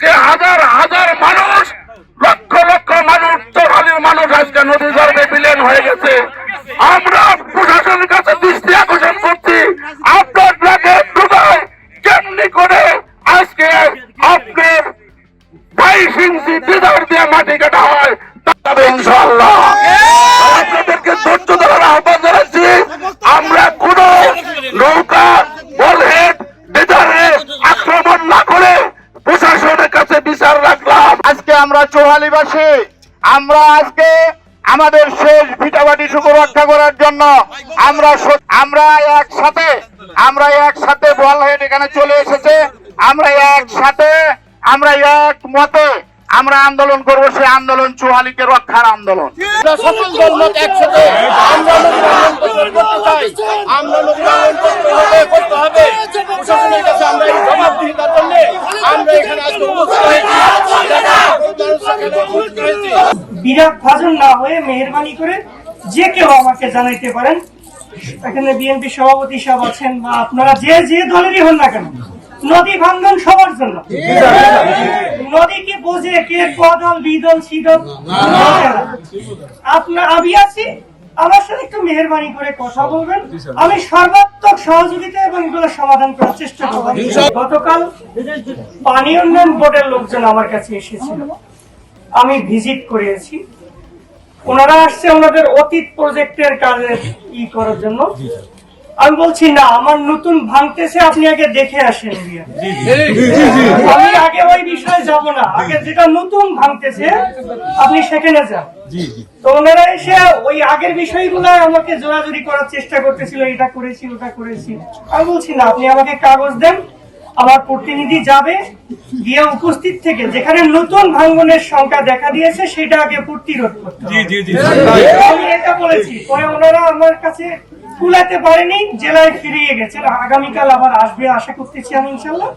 আজকে হাজার হাজার মানুষ, লক্ষ লক্ষ মানুষ চৌহালির মানুষ আজকে নদী ধর্মে বিলীন হয়ে গেছে। আমরা প্রশাসনের কাছে দৃষ্টি আকর্ষণ করছি আপনার বাইশ ইঞ্চি বিদার দিয়ে মাটি কাটা হয় তবে ইনশাল্লাহ আপনাদেরকে ধৈর্য ধরার আহ্বান জানাচ্ছি আমরা কোন নৌকা বলহেড বিদারে আক্রমণ না করে প্রশাসনের কাছে বিচার রাখলাম আজকে আমরা চৌহালিবাসী আমরা আজকে আমাদের শেষ ভিটাবাটি শুকু রক্ষা করার জন্য আমরা আমরা একসাথে আমরা একসাথে বল হেড এখানে চলে এসেছে। আমরা একসাথে, আমরা এক মতে আমরা আন্দোলন করব সেই আন্দোলন চৌহালিকে রক্ষার আন্দোলন। সকল উপস্থিত হয়েছি মানুষ এখানে উপস্থিত হয়েছি বিরাট ভাজন না হয়ে মেহরবানি করে যে কেউ আমাকে জানাইতে পারেন এখানে বিএনপি সভাপতি সাহেব আছেন বা আপনারা যে যে দলেরই হন না কেন নদী ভাঙ্গন সবার জন্য। নদী কি বোঝে কে কদল বিদল শীতল? আপনার আমি আছি আমার সাথে একটু মেহরবানি করে কথা বলবেন। আমি সর্বাত্মক সহযোগিতা এবং এগুলো সমাধান করার চেষ্টা করব। গতকাল পানি উন্নয়ন বোর্ডের লোকজন আমার কাছে এসেছিল। আমি ভিজিট করেছি ওনারা আসছে ওনাদের অতীত প্রজেক্টের কাজে ই করার জন্য। আমি বলছি না আমার নতুন ভাঙতেছে আপনি আগে দেখে আসেন আমি আগে ওই বিষয়ে যাব না। আগে যেটা নতুন ভাঙতেছে আপনি সেখানে যান। তো ওনারা এসে ওই আগের বিষয়গুলো আমাকে জোরাজুরি করার চেষ্টা করতেছিল এটা করেছি ওটা করেছি। আমি বলছি না আপনি আমাকে কাগজ দেন আমার প্রতিনিধি যাবে গিয়ে উপস্থিত থেকে যেখানে নতুন ভাঙ্গনের সংখ্যা দেখা দিয়েছে সেটা আগে প্রতিরোধ করতে আমি এটা বলেছি পরে ওনারা আমার কাছে কুলাতে পারেনি জেলায় ফিরিয়ে গেছে আগামীকাল আবার আসবে আশা করতেছি আমি ইনশাল্লাহ।